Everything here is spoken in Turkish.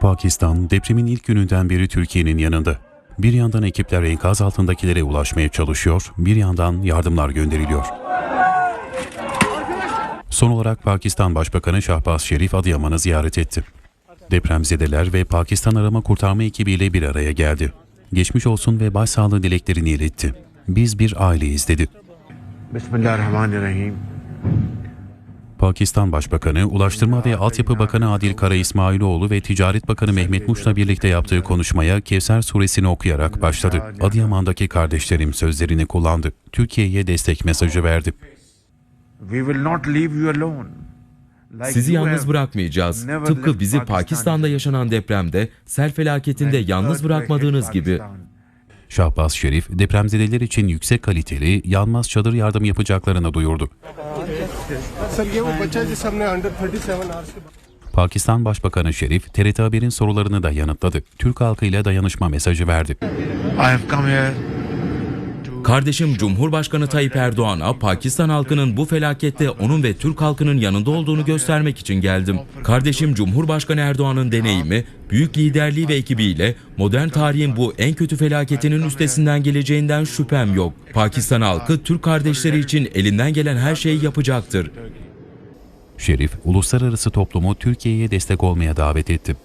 Pakistan depremin ilk gününden beri Türkiye'nin yanında. Bir yandan ekipler enkaz altındakilere ulaşmaya çalışıyor, bir yandan yardımlar gönderiliyor. Son olarak Pakistan Başbakanı Şahbaz Şerif Adıyaman'ı ziyaret etti. Depremzedeler ve Pakistan Arama Kurtarma ekibiyle bir araya geldi. Geçmiş olsun ve başsağlığı dileklerini iletti. Biz bir aileyiz dedi. Bismillahirrahmanirrahim. Pakistan Başbakanı, Ulaştırma ve Altyapı Bakanı Adil Kara İsmailoğlu ve Ticaret Bakanı Mehmet Muş'la birlikte yaptığı konuşmaya Kevser suresini okuyarak başladı. Adıyaman'daki kardeşlerim sözlerini kullandı. Türkiye'ye destek mesajı verdi. We will not leave you alone. Like Sizi yalnız bırakmayacağız. Tıpkı bizi Pakistan. Pakistan'da yaşanan depremde, sel felaketinde yalnız bırakmadığınız gibi. Şahbaz Şerif depremzedeler için yüksek kaliteli yanmaz çadır yardımı yapacaklarını duyurdu. Pakistan Başbakanı Şerif, TRT Haber'in sorularını da yanıtladı. Türk halkıyla dayanışma mesajı verdi. I have come here Kardeşim Cumhurbaşkanı Tayyip Erdoğan'a Pakistan halkının bu felakette onun ve Türk halkının yanında olduğunu göstermek için geldim. Kardeşim Cumhurbaşkanı Erdoğan'ın deneyimi, büyük liderliği ve ekibiyle modern tarihin bu en kötü felaketinin üstesinden geleceğinden şüphem yok. Pakistan halkı Türk kardeşleri için elinden gelen her şeyi yapacaktır. Şerif, uluslararası toplumu Türkiye'ye destek olmaya davet etti.